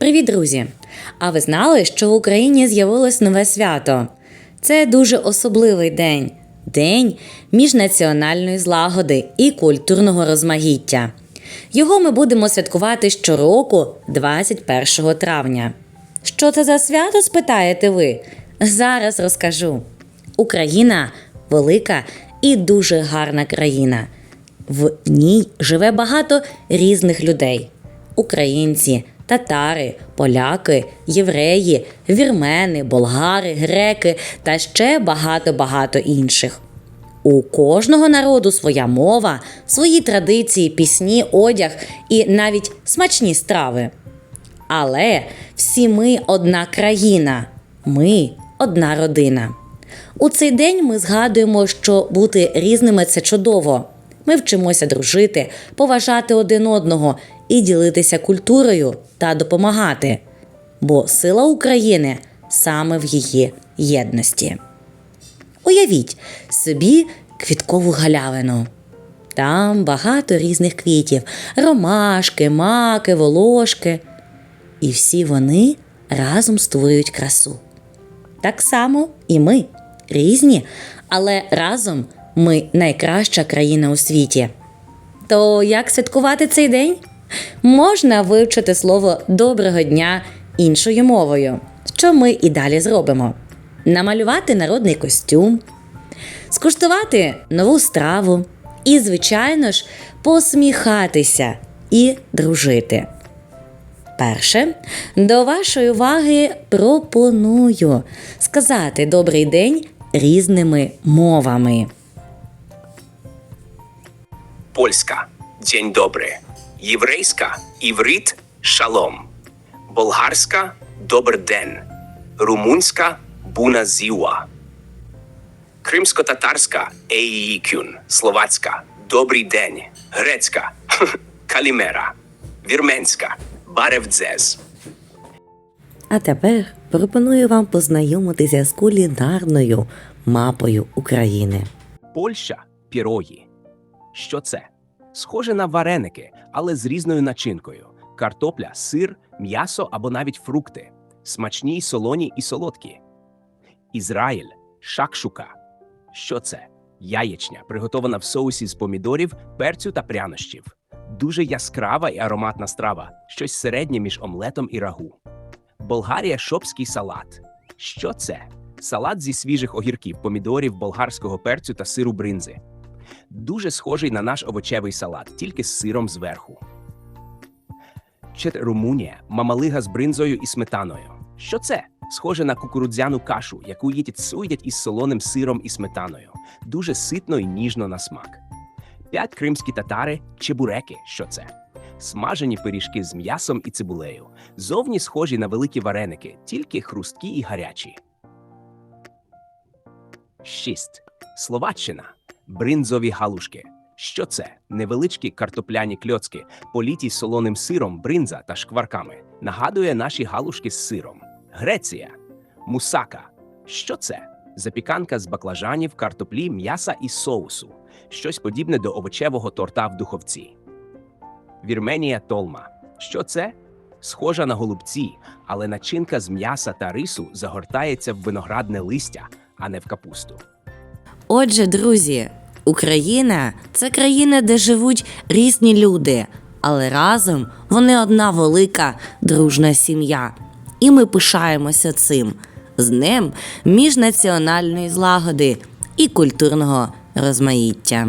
Привіт, друзі! А ви знали, що в Україні з'явилось нове свято? Це дуже особливий день день міжнаціональної злагоди і культурного розмаїття. Його ми будемо святкувати щороку, 21 травня. Що це за свято, спитаєте ви? Зараз розкажу. Україна велика і дуже гарна країна. В ній живе багато різних людей: українці, татари, поляки, євреї, вірмени, болгари, греки та ще багато-багато інших. У кожного народу своя мова, свої традиції, пісні, одяг і навіть смачні страви. Але всі ми одна країна, ми одна родина. У цей день ми згадуємо, що бути різними це чудово. Ми вчимося дружити, поважати один одного і ділитися культурою та допомагати. Бо сила України саме в її єдності. Уявіть собі квіткову галявину. Там багато різних квітів: ромашки, маки, волошки. І всі вони разом створюють красу. Так само і ми різні, але разом ми найкраща країна у світі. То як святкувати цей день? Можна вивчити слово доброго дня іншою мовою, що ми і далі зробимо: намалювати народний костюм, скуштувати нову страву і, звичайно ж, посміхатися і дружити. Перше, до вашої уваги пропоную сказати добрий день різними мовами. Польська День добрий. Єврейська Іврит Шалом. Болгарська Добр день. Румунська Буна зіва. Кримсько-татарська Еїкюн. Словацька Добрий день. Грецька Калімера. Вірменська Баревдзез. А тепер пропоную вам познайомитися з кулінарною мапою України. Польща пірої. Що це? Схоже на вареники, але з різною начинкою: картопля, сир, м'ясо або навіть фрукти, смачні солоні і солодкі. Ізраїль шакшука. Що це? Яєчня, приготована в соусі з помідорів, перцю та прянощів. Дуже яскрава і ароматна страва, щось середнє між омлетом і рагу. Болгарія шопський салат. Що це? Салат зі свіжих огірків, помідорів, болгарського перцю та сиру бринзи. Дуже схожий на наш овочевий салат, тільки з сиром зверху. Чет Румунія мамалига з бринзою і сметаною. Що це? Схоже на кукурудзяну кашу, яку їдять суїдять із солоним сиром і сметаною. Дуже ситно і ніжно на смак. П'ять кримські татари чебуреки. Що це? Смажені пиріжки з м'ясом і цибулею. Зовні схожі на великі вареники, тільки хрусткі і гарячі. 6. Словаччина. Бринзові галушки. Що це? Невеличкі картопляні кльоцки, політі солоним сиром, бринза та шкварками. Нагадує наші галушки з сиром. Греція. Мусака. Що це? Запіканка з баклажанів, картоплі, м'яса і соусу. Щось подібне до овочевого торта в духовці. Вірменія толма. Що це? Схожа на голубці, але начинка з м'яса та рису загортається в виноградне листя, а не в капусту. Отже, друзі, Україна це країна, де живуть різні люди, але разом вони одна велика дружна сім'я. І ми пишаємося цим з ним міжнаціональної злагоди і культурного розмаїття.